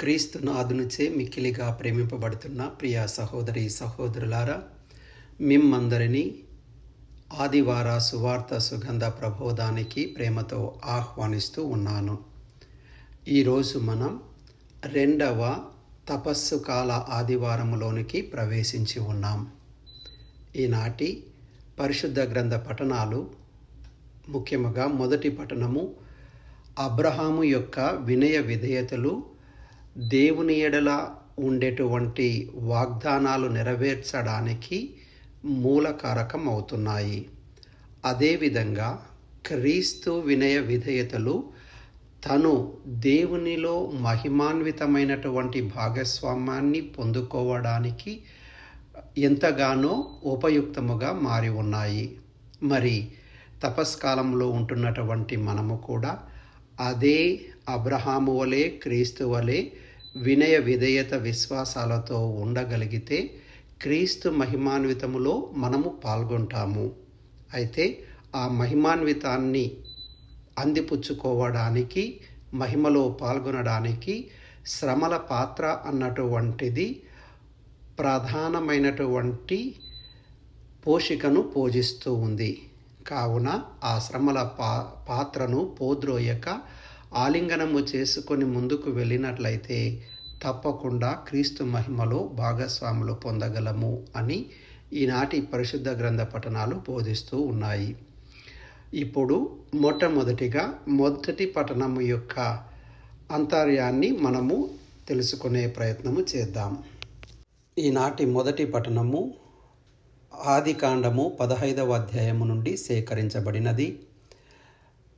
క్రీస్తు నాదునిచే మిక్కిలిగా ప్రేమింపబడుతున్న ప్రియ సహోదరి సహోదరులారా మిమ్మందరినీ ఆదివార సువార్త సుగంధ ప్రబోధానికి ప్రేమతో ఆహ్వానిస్తూ ఉన్నాను. ఈరోజు మనం రెండవ తపస్సు కాల ఆదివారములోనికి ప్రవేశించి ఉన్నాం. ఈనాటి పరిశుద్ధ గ్రంథ పఠనాలు ముఖ్యముగా మొదటి పఠనము అబ్రహాము యొక్క వినయ విధేయతలు దేవుని ఎడల ఉండేటువంటి వాగ్దానాలు నెరవేర్చడానికి మూలకారకం అవుతున్నాయి. అదేవిధంగా క్రీస్తు వినయ విధేయతలు తను దేవునిలో మహిమాన్వితమైనటువంటి భాగస్వామ్యాన్ని పొందుకోవడానికి ఎంతగానో ఉపయుక్తముగా మారి ఉన్నాయి. మరి తపస్కాలంలో ఉంటున్నటువంటి మనము కూడా అదే అబ్రహాము వలె క్రీస్తు వలె వినయ విధేయత విశ్వాసాలతో ఉండగలిగితే క్రీస్తు మహిమాన్వితములో మనము పాల్గొంటాము. అయితే ఆ మహిమాన్వితాన్ని అందిపుచ్చుకోవడానికి మహిమలో పాల్గొనడానికి శ్రమల పాత్ర అన్నటువంటిది ప్రధానమైనటువంటి పోషికను పూజిస్తూ ఉంది. కావున ఆ శ్రమల పా పాత్రను పోద్రోయక ఆలింగనము చేసుకొని ముందుకు వెళ్ళినట్లయితే తప్పకుండా క్రీస్తు మహిమలో భాగస్వాములు పొందగలము అని ఈనాటి పరిశుద్ధ గ్రంథ పఠనాలు బోధిస్తూ ఉన్నాయి. ఇప్పుడు మొట్టమొదటిగా మొదటి పఠనము యొక్క అంతర్యాన్ని మనము తెలుసుకునే ప్రయత్నము చేద్దాం. ఈనాటి మొదటి పఠనము ఆదికాండము పదహైదవ అధ్యాయము నుండి సేకరించబడినది.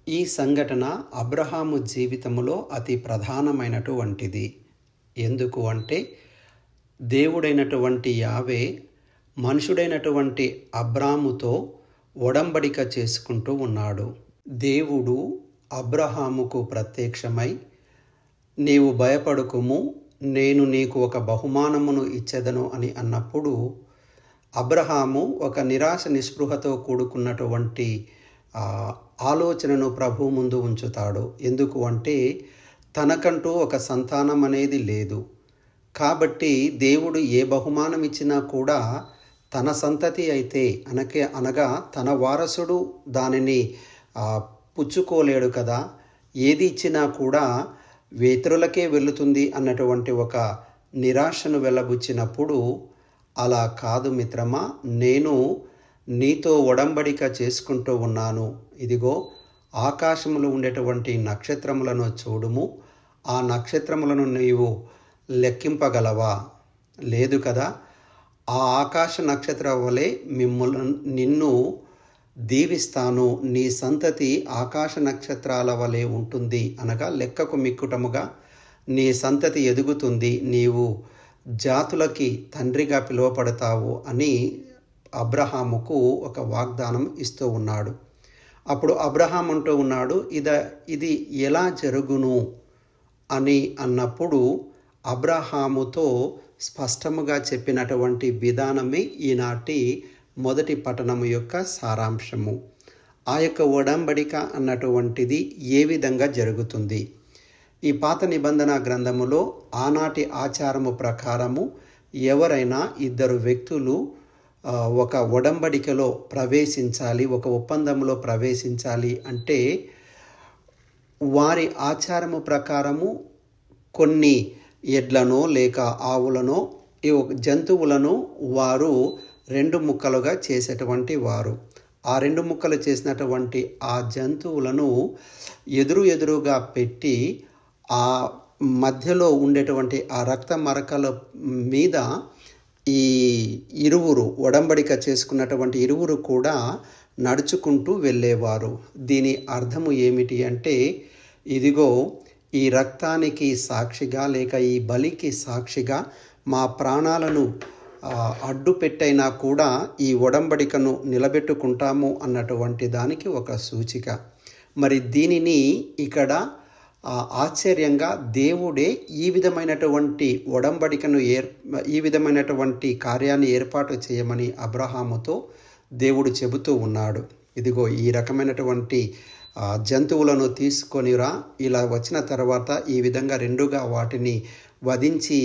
ఈ సంఘటన అబ్రహాము జీవితములో అతి ప్రధానమైనటువంటిది. ఎందుకు అంటే దేవుడైనటువంటి యావే మనుషుడైనటువంటి అబ్రాముతో ఒడంబడిక చేసుకుంటూ ఉన్నాడు. దేవుడు అబ్రహాముకు ప్రత్యక్షమై నీవు భయపడుకుము నేను నీకు ఒక బహుమానమును ఇచ్చేదను అని అన్నప్పుడు అబ్రహాము ఒక నిరాశ నిస్పృహతో కూడుకున్నటువంటి ఆలోచనను ప్రభు ముందు ఉంచుతాడు. ఎందుకు అంటే తనకంటూ ఒక సంతానం అనేది లేదు. కాబట్టి దేవుడు ఏ బహుమానం ఇచ్చినా కూడా తన సంతతి అయితే అనకే అనగా తన వారసుడు దానిని పుచ్చుకోలేడు కదా. ఏది ఇచ్చినా కూడా వేతరులకే వెళుతుంది అన్నటువంటి ఒక నిరాశను వెళ్ళబుచ్చినప్పుడు అలా కాదు మిత్రమా నేను నీతో ఒడంబడిక చేసుకుంటూ ఉన్నాను. ఇదిగో ఆకాశములు ఉండేటువంటి నక్షత్రములను చూడుము. ఆ నక్షత్రములను నీవు లెక్కింపగలవా? లేదు కదా? ఆ ఆకాశ నక్షత్ర వలె మిమ్మల్ని నిన్ను దీవిస్తాను. నీ సంతతి ఆకాశ నక్షత్రాల వలె ఉంటుంది అనగా లెక్కకు మిక్కుటముగా. నీ సంతతి ఎదుగుతుంది. నీవు జాతులకి తండ్రిగా పిలువపడతావు అని అబ్రహాముకు ఒక వాగ్దానం ఇస్తూ ఉన్నాడు. అప్పుడు అబ్రహాం అంటూ ఉన్నాడు ఇద ఇది ఎలా జరుగును? అని అన్నప్పుడు అబ్రహాముతో స్పష్టముగా చెప్పినటువంటి విధానమే ఈనాటి మొదటి పట్టణము యొక్క సారాంశము. ఆ యొక్క ఒడంబడిక అన్నటువంటిది ఏ విధంగా జరుగుతుంది? ఈ పాత నిబంధన గ్రంథములో ఆనాటి ఆచారము ప్రకారము ఎవరైనా ఇద్దరు వ్యక్తులు ఒక ఒడంబడికలో ప్రవేశించాలి ఒక ఒప్పందంలో ప్రవేశించాలి అంటే వారి ఆచారము ప్రకారము కొన్ని ఎడ్లను లేక ఆవులను ఈ జంతువులను వారు రెండు ముక్కలుగా చేసేటువంటి వారు. ఆ రెండు ముక్కలు చేసినటువంటి ఆ జంతువులను ఎదురు ఎదురుగా పెట్టి ఆ మధ్యలో ఉండేటువంటి ఆ రక్త మరకల మీద ఈ ఇరువురు ఒడంబడిక చేసుకున్నటువంటి ఇరువురు కూడా నడుచుకుంటూ వెళ్ళేవారు. దీని అర్థము ఏమిటి అంటే ఇదిగో ఈ రక్తానికి సాక్షిగా లేక ఈ బలికి సాక్షిగా మా ప్రాణాలను అడ్డు పెట్టైనా కూడా ఈ ఒడంబడికను నిలబెట్టుకుంటాము అన్నటువంటి దానికి ఒక సూచిక. మరి దీనిని ఇక్కడ ఆశ్చర్యంగా దేవుడే ఈ విధమైనటువంటి ఒడంబడికను ఏర్ ఈ విధమైనటువంటి కార్యాన్ని ఏర్పాటు చేయమని అబ్రహాముతో దేవుడు చెబుతూ ఉన్నాడు. ఇదిగో ఈ రకమైనటువంటి జంతువులను తీసుకొనిరా. ఇలా వచ్చిన తర్వాత ఈ విధంగా రెండుగా వాటిని వధించి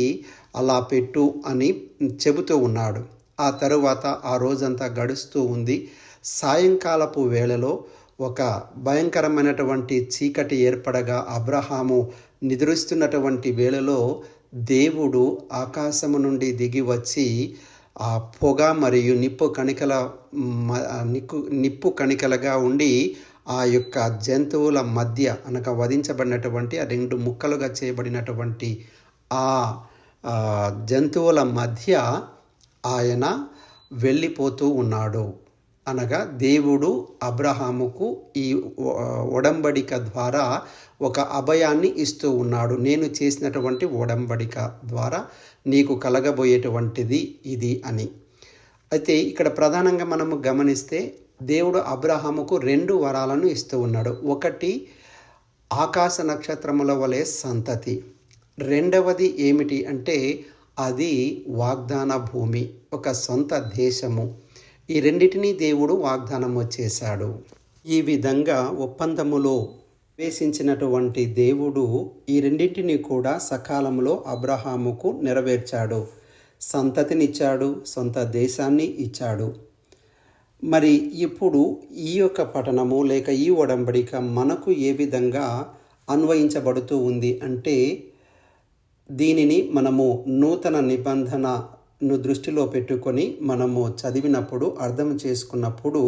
అలా పెట్టు అని చెబుతూ ఉన్నాడు. ఆ తరువాత ఆ రోజంతా గడుస్తూ ఉంది. సాయంకాలపు వేళలో ఒక భయంకరమైనటువంటి చీకటి ఏర్పడగా అబ్రహాము నిద్రిస్తున్నటువంటి వేళలో దేవుడు ఆకాశము నుండి దిగి వచ్చి ఆ పొగ మరియు నిప్పు కణికల మ- నిక్కు నిప్పు కణికలుగా ఉండి ఆ యొక్క జంతువుల మధ్య అనగా వధించబడినటువంటి ఆ రెండు ముక్కలుగా చేయబడినటువంటి ఆ జంతువుల మధ్య ఆయన వెళ్ళిపోతూ ఉన్నాడు. అనగా దేవుడు అబ్రహాముకు ఈ ఒడంబడిక ద్వారా ఒక అభయాన్ని ఇస్తూ ఉన్నాడు. నేను చేసినటువంటి ఒడంబడిక ద్వారా నీకు కలగబోయేటువంటిది ఇది అని. అయితే ఇక్కడ ప్రధానంగా మనము గమనిస్తే దేవుడు అబ్రహాముకు రెండు వరాలను ఇస్తూ ఉన్నాడు. ఒకటి ఆకాశ నక్షత్రముల వలె సంతతి. రెండవది ఏమిటి అంటే అది వాగ్దాన భూమి ఒక సొంత దేశము. ఈ రెండింటినీ దేవుడు వాగ్దానం వచ్చేశాడు ఈ విధంగా ఒప్పందములో ప్రవేశించినటువంటి దేవుడు ఈ రెండింటిని కూడా సకాలంలో అబ్రహాముకు నెరవేర్చాడు. సంతతినిచ్చాడు సొంత దేశాన్ని ఇచ్చాడు. మరి ఇప్పుడు ఈ యొక్క పఠనము లేక ఈ ఒడంబడిక మనకు ఏ విధంగా అన్వయించబడుతూ ఉంది అంటే దీనిని మనము నూతన నిబంధన ను దృష్టిలో పెట్టుకొని మనము చదివినప్పుడు అర్థం చేసుకున్నప్పుడు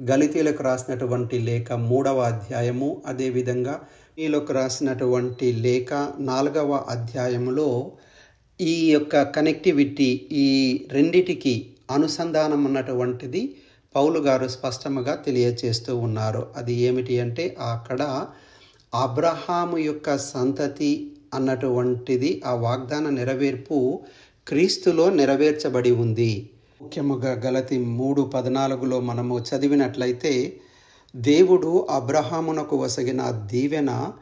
గలితీలకు రాసినటువంటి లేఖ మూడవ అధ్యాయము. అదేవిధంగా ఈలోకి రాసినటువంటి లేఖ నాలుగవ అధ్యాయములో ఈ యొక్క కనెక్టివిటీ ఈ రెండిటికి అనుసంధానం అన్నటువంటిది పౌలు గారు స్పష్టముగా తెలియచేస్తూ ఉన్నారు. అది ఏమిటి అంటే అక్కడ అబ్రహాము యొక్క సంతతి అన్నటువంటిది ఆ వాగ్దాన నెరవేర్పు క్రీస్తులో నెరవేర్చబడి ఉంది. ముఖ్యముగా గలతి మూడు పద్నాలుగులో మనము చదివినట్లయితే దేవుడు అబ్రహామునకు వసగిన దీవెన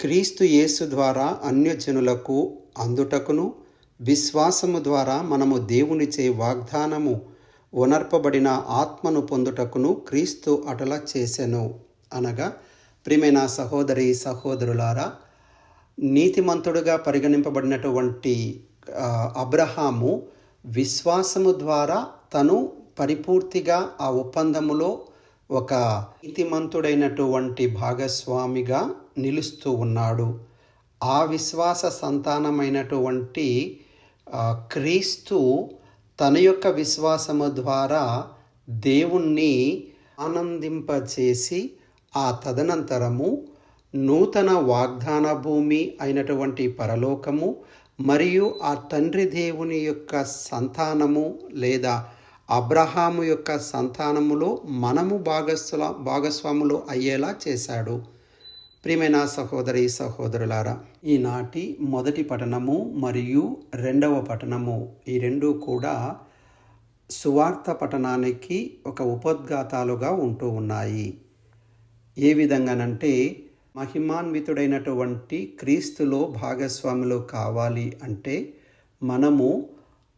క్రీస్తు యేసు ద్వారా అన్యజనులకు అందుటకును విశ్వాసము ద్వారా మనము దేవునిచే వాగ్దానము ఉనర్పబడిన ఆత్మను పొందుటకును క్రీస్తు అటల చేసెను. అనగా ప్రిమైన సహోదరి సహోదరులారా నీతిమంతుడుగా పరిగణింపబడినటువంటి అబ్రహాము విశ్వాసము ద్వారా తను పరిపూర్తిగా ఆ ఒప్పందములో ఒక నీతిమంతుడైనటువంటి భాగస్వామిగా నిలుస్తూ ఉన్నాడు. ఆ విశ్వాస సంతానమైనటువంటి క్రీస్తు తన యొక్క విశ్వాసము ద్వారా దేవుణ్ణి ఆనందింపచేసి ఆ తదనంతరము నూతన వాగ్దాన భూమి అయినటువంటి పరలోకము మరియు ఆ తండ్రి దేవుని యొక్క సంతానము లేదా అబ్రహాము యొక్క సంతానములో మనము భాగస్వ భాగస్వాములు అయ్యేలా చేశాడు. ప్రియమైన సహోదరి సహోదరులారా ఈనాటి మొదటి పఠనము మరియు రెండవ పఠనము ఈ రెండు కూడా సువార్త పఠనానికి ఒక ఉపద్ఘాతాలుగా ఉంటూ ఉన్నాయి. ఏ విధంగానంటే మహిమాన్వితుడైనటువంటి క్రీస్తులో భాగస్వాములు కావాలి అంటే మనము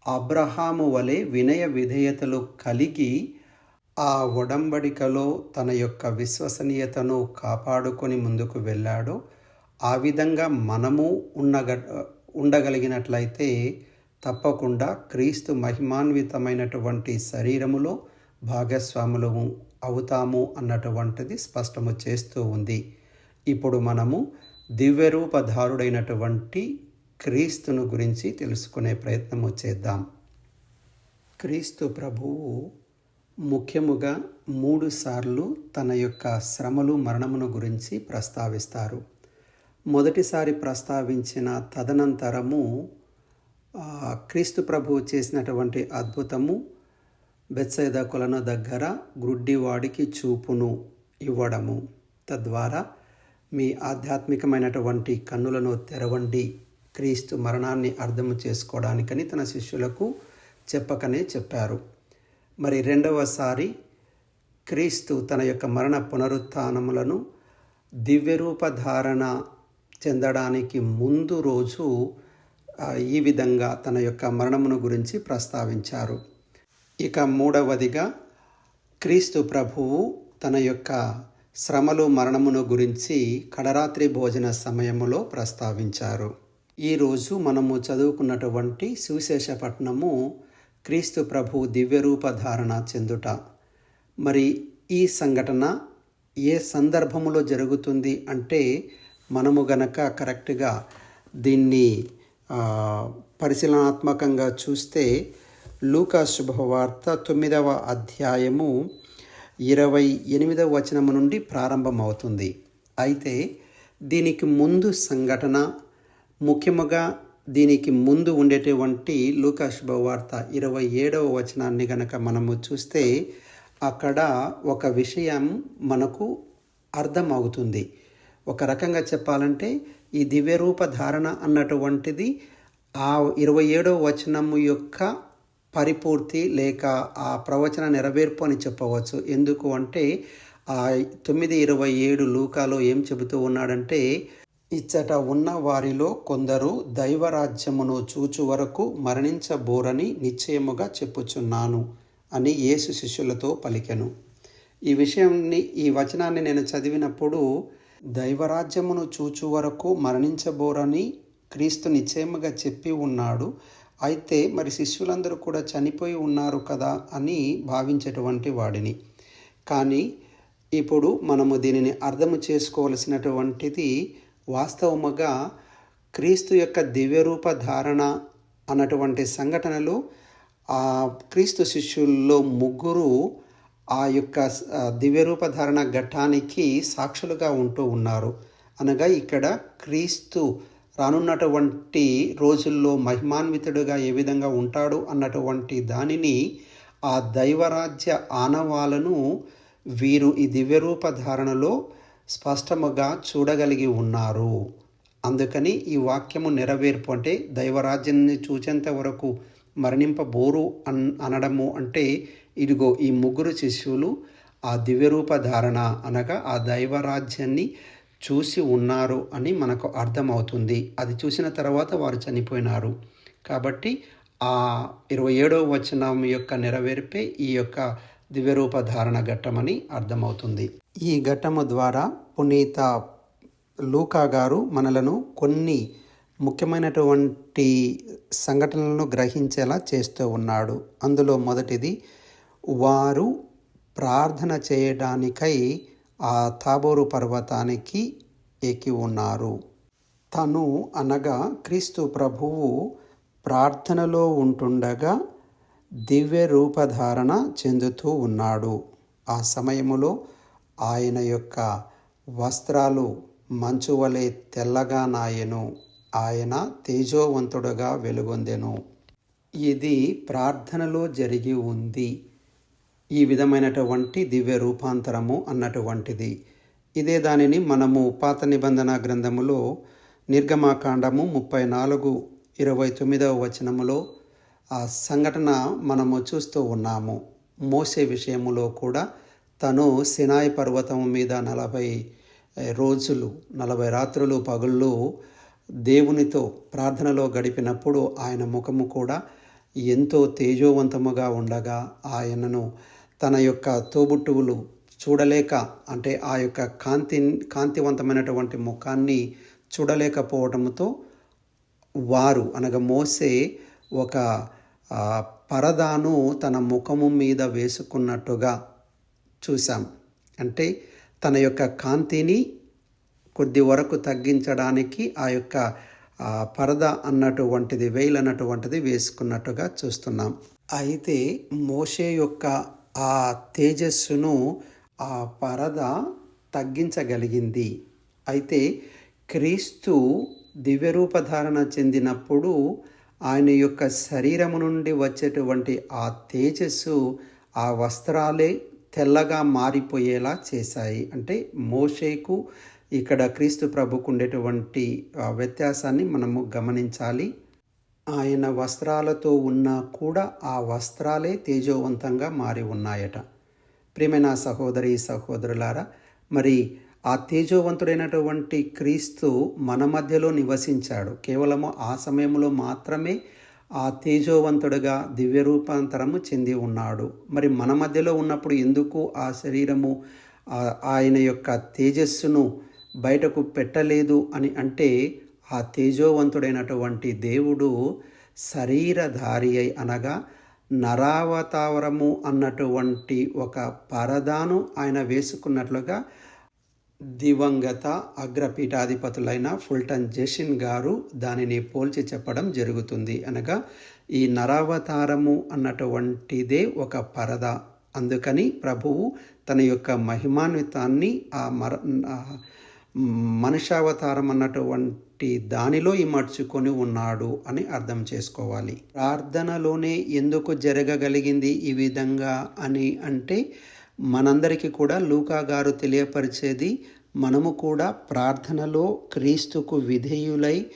అబ్రహాము వలె వినయ విధేయతలు కలిగి ఆ ఒడంబడికలో తన యొక్క విశ్వసనీయతను కాపాడుకొని ముందుకు వెళ్ళాడో. ఆ విధంగా మనము ఉన్నగ ఉండగలిగినట్లయితే తప్పకుండా క్రీస్తు మహిమాన్వితమైనటువంటి శరీరములో భాగస్వాములు అవుతాము అన్నటువంటిది స్పష్టము చేస్తూ ఉంది. ఇప్పుడు మనము దివ్యరూపధారుడైనటువంటి క్రీస్తును గురించి తెలుసుకునే ప్రయత్నము చేద్దాం. క్రీస్తు ప్రభువు ముఖ్యముగా మూడు సార్లు తన యొక్క శ్రమలు మరణమును గురించి ప్రస్తావిస్తారు. మొదటిసారి ప్రస్తావించిన తదనంతరము క్రీస్తు ప్రభువు చేసినటువంటి అద్భుతము బెత్సైద కొలను దగ్గర గ్రుడ్డివాడికి చూపును ఇవ్వడము తద్వారా మీ ఆధ్యాత్మికమైనటువంటి కన్నులను తెరవండి. క్రీస్తు మరణాన్ని అర్థం చేసుకోవడానికని తన శిష్యులకు చెప్పకనే చెప్పారు. మరి రెండవసారి క్రీస్తు తన యొక్క మరణ పునరుత్థానములను దివ్యరూపధారణ చెందడానికి ముందు రోజు ఈ విధంగా తన యొక్క మరణమును గురించి ప్రస్తావించారు. ఇక మూడవదిగా క్రీస్తు ప్రభువు తన యొక్క శ్రమలు మరణమును గురించి కడరాత్రి భోజన సమయములో ప్రస్తావించారు. ఈరోజు మనము చదువుకున్నటువంటి సువిశేషపట్నము క్రీస్తు ప్రభు దివ్యరూప ధారణ చెందుట. మరి ఈ సంఘటన ఏ సందర్భములో జరుగుతుంది అంటే మనము గనక కరెక్ట్గా దీన్ని పరిశీలనాత్మకంగా చూస్తే లూకా శుభవార్త తొమ్మిదవ అధ్యాయము ఇరవై ఎనిమిదవ వచనము నుండి ప్రారంభమవుతుంది. అయితే దీనికి ముందు సంఘటన ముఖ్యముగా దీనికి ముందు ఉండేటువంటి లూకా శుభవార్త ఇరవై ఏడవ వచనాన్ని గనక మనము చూస్తే అక్కడ ఒక విషయం మనకు అర్థమవుతుంది. ఒక రకంగా చెప్పాలంటే ఈ దివ్యరూప ధారణ అన్నటువంటిది ఆ ఇరవై ఏడవ వచనము యొక్క పరిపూర్తి లేక ఆ ప్రవచన నెరవేర్పు అని చెప్పవచ్చు. ఎందుకు అంటే ఆ తొమ్మిది ఇరవై ఏడు లూకాలో ఏం చెబుతూ ఉన్నాడంటే ఇచ్చట ఉన్న వారిలో కొందరు దైవరాజ్యమును చూచు వరకు మరణించబోరని నిశ్చయముగా చెప్పుచున్నాను అని యేసు శిష్యులతో పలికెను. ఈ విషయాన్ని ఈ వచనాన్ని నేను చదివినప్పుడు దైవరాజ్యమును చూచు వరకు మరణించబోరని క్రీస్తు నిశ్చయముగా చెప్పి ఉన్నాడు. అయితే మరి శిష్యులందరూ కూడా చనిపోయి ఉన్నారు కదా అని భావించేటువంటి వాడిని. కానీ ఇప్పుడు మనము దీనిని అర్థము చేసుకోవలసినటువంటిది వాస్తవముగా క్రీస్తు యొక్క దివ్యరూప ధారణ అన్నటువంటి సంఘటనలు ఆ క్రీస్తు శిష్యుల్లో ముగ్గురు ఆ యొక్క దివ్యరూప ధారణ ఘట్టానికి సాక్షులుగా ఉంటూ ఉన్నారు. అనగా ఇక్కడ క్రీస్తు రానున్నటువంటి రోజుల్లో మహిమాన్వితుడుగా ఏ విధంగా ఉంటాడు అన్నటువంటి దానిని ఆ దైవరాజ్య ఆనవాలను వీరు ఈ దివ్యరూప ధారణలో స్పష్టముగా చూడగలిగి ఉన్నారు. అందుకని ఈ వాక్యము నెరవేర్పు అంటే దైవరాజ్యాన్ని చూచేంత వరకు మరణింపబోరు అన్ అనడము అంటే ఇదిగో ఈ ముగ్గురు శిష్యులు ఆ దివ్యరూప ధారణ అనగా ఆ దైవరాజ్యాన్ని చూసి ఉన్నారు అని మనకు అర్థమవుతుంది. అది చూసిన తర్వాత వారు చనిపోయినారు. కాబట్టి ఆ ఇరవై ఏడవ వచనం యొక్క నెరవేర్పే ఈ యొక్క దివ్యరూప ధారణ ఘట్టమని అర్థమవుతుంది. ఈ ఘట్టము ద్వారా పునీత లూకా గారు మనలను కొన్ని ముఖ్యమైనటువంటి సంఘటనలను గ్రహించేలా చేస్తూ ఉన్నాడు. అందులో మొదటిది వారు ప్రార్థన చేయడానికై ఆ తాబోరు పర్వతానికి ఎక్కి ఉన్నారు. తను అనగా క్రీస్తు ప్రభువు ప్రార్థనలో ఉంటుండగా దివ్య రూపధారణ చెందుతూ ఉన్నాడు. ఆ సమయములో ఆయన యొక్క వస్త్రాలు మంచు వలె తెల్లగా నాయెను. ఆయన తేజోవంతుడుగా వెలుగొందెను. ఇది ప్రార్థనలో జరిగి ఉంది. ఈ విధమైనటువంటి దివ్య రూపాంతరము అన్నటువంటిది. ఇదే దానిని మనము పాత నిబంధన గ్రంథములో నిర్గమాకాండము ముప్పై నాలుగు ఇరవై తొమ్మిదవ వచనములో ఆ సంఘటన మనము చూస్తూ ఉన్నాము. మోసే విషయములో కూడా తను సినాయి పర్వతం మీద నలభై రోజులు నలభై రాత్రులు పగుళ్ళు దేవునితో ప్రార్థనలో గడిపినప్పుడు ఆయన ముఖము కూడా ఎంతో తేజోవంతముగా ఉండగా ఆయనను తన యొక్క తోబుట్టువులు చూడలేక అంటే ఆ యొక్క కాంతి కాంతివంతమైనటువంటి ముఖాన్ని చూడలేకపోవడంతో వారు అనగా మోసే ఒక పరదాను తన ముఖము మీద వేసుకున్నట్టుగా చూశాం. అంటే తన యొక్క కాంతిని కొద్ది వరకు తగ్గించడానికి ఆ యొక్క పరద అన్నటువంటిది వెయిల్ అన్నటువంటిది వేసుకున్నట్టుగా చూస్తున్నాం. అయితే మోషే యొక్క ఆ తేజస్సును ఆ పరద తగ్గించగలిగింది. అయితే క్రీస్తు దివ్యరూపధారణ చెందినప్పుడు ఆయన యొక్క శరీరము నుండి వచ్చేటువంటి ఆ తేజస్సు ఆ వస్త్రాలే తెల్లగా మారిపోయేలా చేశాయి. అంటే మోషేకు ఇక్కడ క్రీస్తు ప్రభుకు ఉండేటువంటి వ్యత్యాసాన్ని మనము గమనించాలి. ఆయన వస్త్రాలతో ఉన్నా కూడా ఆ వస్త్రాలే తేజోవంతంగా మారి ఉన్నాయట. ప్రేమైన సహోదరి సహోదరులారా మరి ఆ తేజోవంతుడైనటువంటి క్రీస్తు మన మధ్యలో నివసించాడు. కేవలము ఆ సమయంలో మాత్రమే ఆ తేజోవంతుడుగా దివ్య రూపాంతరము చెంది ఉన్నాడు. మరి మన మధ్యలో ఉన్నప్పుడు ఎందుకు ఆ శరీరము ఆయన యొక్క తేజస్సును బయటకు పెట్టలేదు అని అంటే ఆ తేజోవంతుడైనటువంటి దేవుడు శరీరధారి అయి అనగా నరావతావరము అన్నటువంటి ఒక పరదాను ఆయన వేసుకున్నట్లుగా దివంగత అగ్రపీఠాధిపతులైన ఫుల్టన్ జెషిన్ గారు దానిని పోల్చి చెప్పడం జరుగుతుంది. అనగా ఈ నరావతారము అన్నటువంటిదే ఒక పరద. అందుకని ప్రభువు తన యొక్క మహిమాన్వితాన్ని ఆ మర మనుషావతారం అన్నటువంటి దానిలో ఇమర్చుకొని ఉన్నాడు అని అర్థం చేసుకోవాలి. ప్రార్థనలోనే ఎందుకు జరగగలిగింది ఈ విధంగా అని అంటే మనందరికీ కూడా లూకా గారు తెలియపరిచేది మనము కూడా ప్రార్థనలో క్రీస్తుకు విధేయులై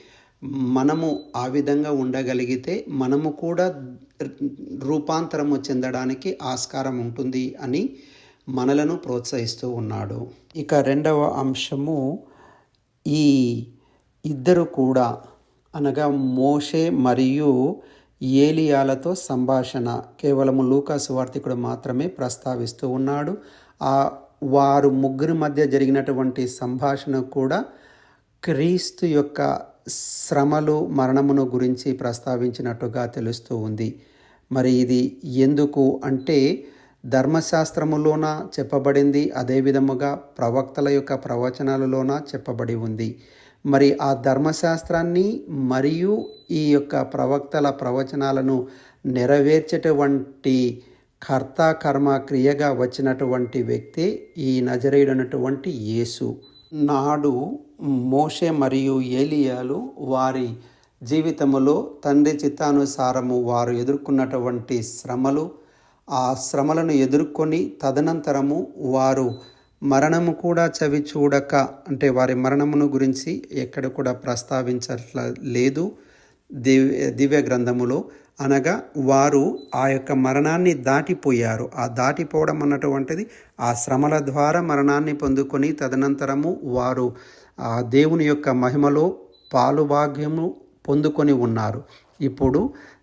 మనము ఆ విధంగా ఉండగలిగితే మనము కూడా రూపాంతరము చెందడానికి ఆస్కారం ఉంటుంది అని మనలను ప్రోత్సహిస్తూ ఉన్నాడు. ఇక రెండవ అంశము ఈ ఇద్దరు కూడా అనగా మోషే మరియు ఏలియాలతో సంభాషణ. కేవలము లూకాసు వార్తికుడు మాత్రమే ప్రస్తావిస్తూ ఉన్నాడు. ఆ వారు ముగ్గురి మధ్య జరిగినటువంటి సంభాషణ కూడా క్రీస్తు యొక్క శ్రమలు మరణమును గురించి ప్రస్తావించినట్టుగా తెలుస్తూ ఉంది. మరి ఇది ఎందుకు అంటే ధర్మశాస్త్రములోన చెప్పబడింది అదే విధముగా ప్రవక్తల యొక్క ప్రవచనాలలోన చెప్పబడి ఉంది. మరి ఆ ధర్మశాస్త్రాన్ని మరియు ఈ యొక్క ప్రవక్తల ప్రవచనాలను నెరవేర్చేటువంటి కర్త కర్మ క్రియగా వచ్చినటువంటి వ్యక్తి ఈ నజరేయుడనటువంటి యేసు. నాడు మోషే మరియు ఏలియాలు వారి జీవితములో తండ్రి చిత్తానుసారము వారు ఎదుర్కొన్నటువంటి శ్రమలు ఆ శ్రమలను ఎదుర్కొని తదనంతరము వారు మరణము కూడా చవి చూడక అంటే వారి మరణమును గురించి ఎక్కడ కూడా ప్రస్తావించట్ల లేదు దివ్య దివ్య గ్రంథములో. అనగా వారు ఆ యొక్క మరణాన్ని దాటిపోయారు. ఆ దాటిపోవడం అన్నటువంటిది ఆ శ్రమల ద్వారా మరణాన్ని పొందుకొని తదనంతరము వారు ఆ దేవుని యొక్క మహిమలో పాలుభాగ్యము పొందుకొని ఉన్నారు. ఇప్పుడు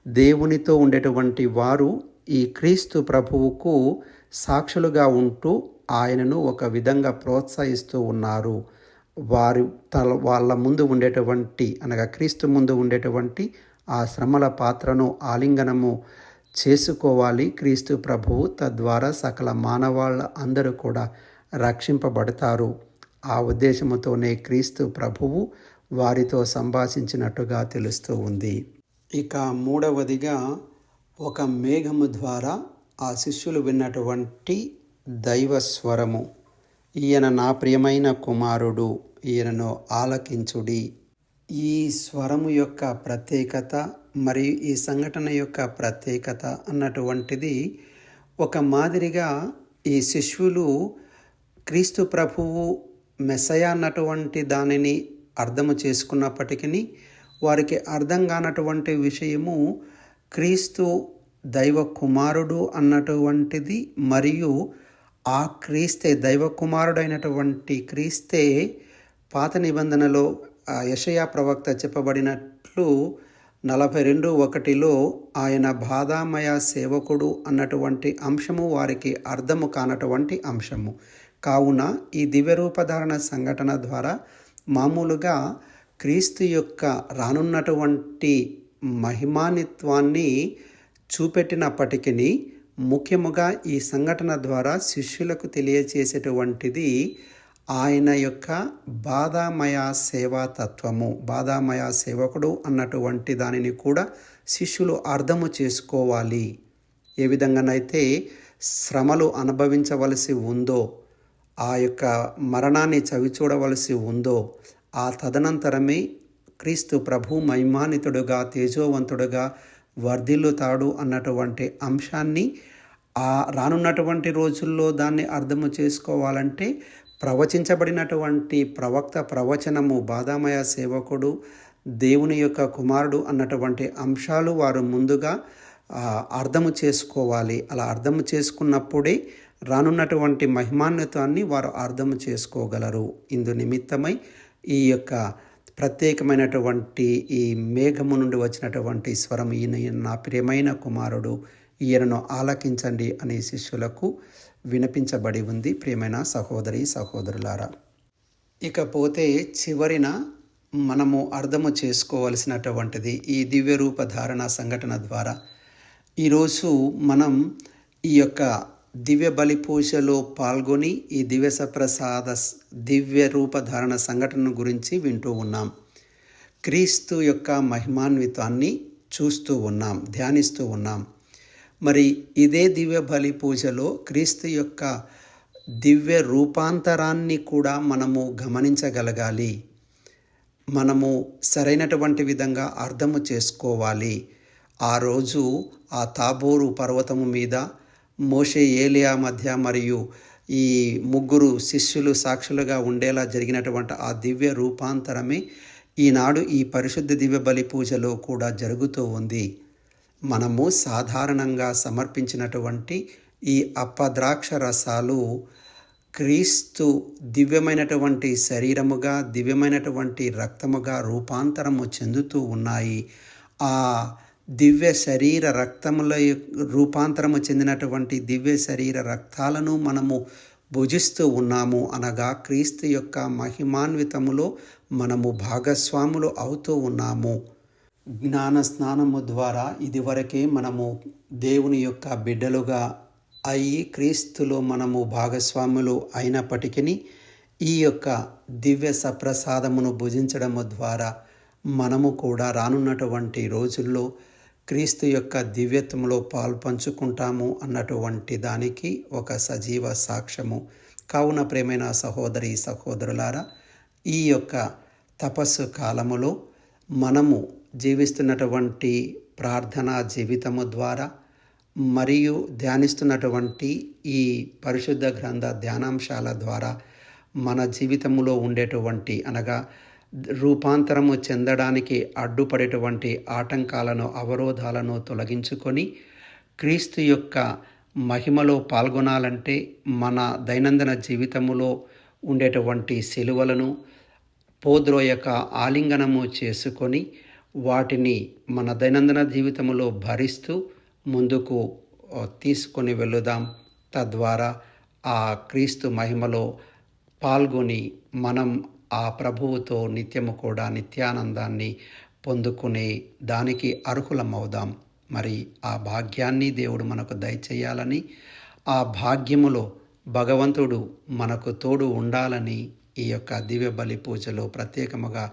దేవునితో ఉండేటువంటి వారు ఈ క్రీస్తు ప్రభువుకు సాక్షులుగా ఉంటూ ఆయనను ఒక విధంగా ప్రోత్సహిస్తూ ఉన్నారు. వారి తల వాళ్ళ ముందు ఉండేటువంటి అనగా క్రీస్తు ముందు ఉండేటువంటి ఆ శ్రమల పాత్రను ఆలింగనము చేసుకోవాలి. క్రీస్తు ప్రభువు తద్వారా సకల మానవాళ్ళ అందరూ కూడా రక్షింపబడతారు. ఆ ఉద్దేశముతోనే క్రీస్తు ప్రభువు వారితో సంభాషించినట్టుగా తెలుస్తూ ఉంది. ఇక మూడవదిగా ఒక మేఘము ద్వారా ఆ శిష్యులు విన్నటువంటి దైవ స్వరము ఈయన నా ప్రియమైన కుమారుడు ఈయనను ఆలకించుడి. ఈ స్వరము యొక్క ప్రత్యేకత మరియు ఈ సంఘటన యొక్క ప్రత్యేకత అన్నటువంటిది ఒక మాదిరిగా ఈ శిష్యులు క్రీస్తు ప్రభువు మెసయ అన్నటువంటి దానిని అర్థము చేసుకున్నప్పటికీ వారికి అర్థం కానటువంటి విషయము క్రీస్తు దైవ కుమారుడు అన్నటువంటిది మరియు ఆ క్రీస్తే దైవకుమారుడైనటువంటి క్రీస్తే పాత నిబంధనలో యషయా ప్రవక్త చెప్పబడినట్లు నలభై రెండు ఒకటిలో ఆయన బాధామయ సేవకుడు అన్నటువంటి అంశము వారికి అర్థము కానటువంటి అంశము. కావున ఈ దివ్యరూపధారణ సంఘటన ద్వారా మామూలుగా క్రీస్తు యొక్క రానున్నటువంటి మహిమానిత్వాన్ని చూపెట్టినప్పటికీ ముఖ్యముగా ఈ సంఘటన ద్వారా శిష్యులకు తెలియచేసేటువంటిది ఆయన యొక్క బాధామయ సేవా తత్వము. బాధామయ సేవకుడు అన్నటువంటి దానిని కూడా శిష్యులు అర్థము చేసుకోవాలి. ఏ విధంగానైతే శ్రమలు అనుభవించవలసి ఉందో ఆ యొక్క మరణాన్ని చవిచూడవలసి ఉందో ఆ తదనంతరమే క్రీస్తు ప్రభు మహిమానితుడుగా తేజోవంతుడుగా వర్ధిల్లుతాడు అన్నటువంటి అంశాన్ని ఆ రానున్నటువంటి రోజుల్లో దాన్ని అర్థము చేసుకోవాలంటే ప్రవచించబడినటువంటి ప్రవక్త ప్రవచనము బాధామయ సేవకుడు దేవుని యొక్క కుమారుడు అన్నటువంటి అంశాలు వారు ముందుగా అర్థము చేసుకోవాలి. అలా అర్థము చేసుకున్నప్పుడే రానున్నటువంటి మహిమాన్వితాన్ని వారు అర్థము చేసుకోగలరు. ఇందు నిమిత్తమై ఈ యొక్క ప్రత్యేకమైనటువంటి ఈ మేఘము నుండి వచ్చినటువంటి స్వరం ఈయన నా ప్రియమైన కుమారుడు ఈయనను ఆలకించండి అనే శిష్యులకు వినిపించబడి ఉంది. ప్రియమైన సహోదరి సహోదరులారా ఇకపోతే చివరిన మనము అర్థము చేసుకోవలసినటువంటిది ఈ దివ్య రూపధారణ సంఘటన ద్వారా. ఈరోజు మనం ఈ యొక్క దివ్య బలి పూజలో పాల్గొని ఈ దివ్య సప్రసాద దివ్య రూపధారణ సంఘటన గురించి వింటూ ఉన్నాం. క్రీస్తు యొక్క మహిమాన్వితాన్ని చూస్తూ ఉన్నాం ధ్యానిస్తూ ఉన్నాం. మరి ఇదే దివ్య బలి పూజలో క్రీస్తు యొక్క దివ్య రూపాంతరాన్ని కూడా మనము గమనించగలగాలి. మనము సరైనటువంటి విధంగా అర్థము చేసుకోవాలి. ఆ రోజు ఆ తాబోరు పర్వతము మీద మోషే ఏలియా మధ్య మరియు ఈ ముగ్గురు శిష్యులు సాక్షులుగా ఉండేలా జరిగినటువంటి ఆ దివ్య రూపాంతరమే ఈనాడు ఈ పరిశుద్ధ దివ్య బలి పూజలో కూడా జరుగుతూ ఉంది. మనము సాధారణంగా సమర్పించినటువంటి ఈ అప్పద్రాక్ష రసాలు క్రీస్తు దివ్యమైనటువంటి శరీరముగా దివ్యమైనటువంటి రక్తముగా రూపాంతరము చెందుతూ ఉన్నాయి. ఆ దివ్య శరీర రక్తముల రూపాంతరము చెందినటువంటి దివ్య శరీర రక్తాలను మనము భుజిస్తూ ఉన్నాము అనగా క్రీస్తు యొక్క మహిమాన్వితములో మనము భాగస్వాములు అవుతూ ఉన్నాము. జ్ఞాన స్నానము ద్వారా ఇదివరకే మనము దేవుని యొక్క బిడ్డలుగా అయి క్రీస్తులో మనము భాగస్వాములు అయినప్పటికీ ఈ యొక్క దివ్య సప్రసాదమును భుజించడము ద్వారా మనము కూడా రానున్నటువంటి రోజుల్లో క్రీస్తు యొక్క దివ్యత్వంలో పాల్పంచుకుంటాము అన్నటువంటి దానికి ఒక సజీవ సాక్ష్యము. కావున ప్రేమైన సహోదరి సహోదరులారా ఈ యొక్క తపస్సు కాలములో మనము జీవిస్తున్నటువంటి ప్రార్థనా జీవితము ద్వారా మరియు ధ్యానిస్తున్నటువంటి ఈ పరిశుద్ధ గ్రంథ ధ్యానాంశాల ద్వారా మన జీవితంలో ఉండేటువంటి అనగా రూపాంతరము చెందడానికి అడ్డుపడేటువంటి ఆటంకాలను అవరోధాలను తొలగించుకొని క్రీస్తు యొక్క మహిమలో పాల్గొనాలంటే మన దైనందిన జీవితములో ఉండేటువంటి సెలువలను పోద్రోయక ఆలింగనము చేసుకొని వాటిని మన దైనందిన జీవితంలో భరిస్తూ ముందుకు తీసుకొని వెళుదాం తద్వారా ఆ క్రీస్తు మహిమలో పాల్గొని మనం ఆ ప్రభువుతో నిత్యము కూడా నిత్యానందాన్ని పొందుకునే దానికి అర్హులమవుదాం. మరి ఆ భాగ్యాన్ని దేవుడు మనకు దయచేయాలని ఆ భాగ్యములో భగవంతుడు మనకు తోడు ఉండాలని ఈ యొక్క దివ్య బలి పూజలో ప్రత్యేకముగా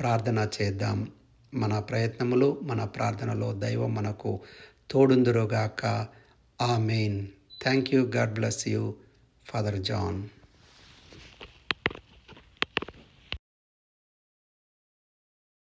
ప్రార్థన చేద్దాం. మన ప్రయత్నములో మన ప్రార్థనలో దైవం మనకు తోడుందురుగాక. Amen thank you. God bless you Father John.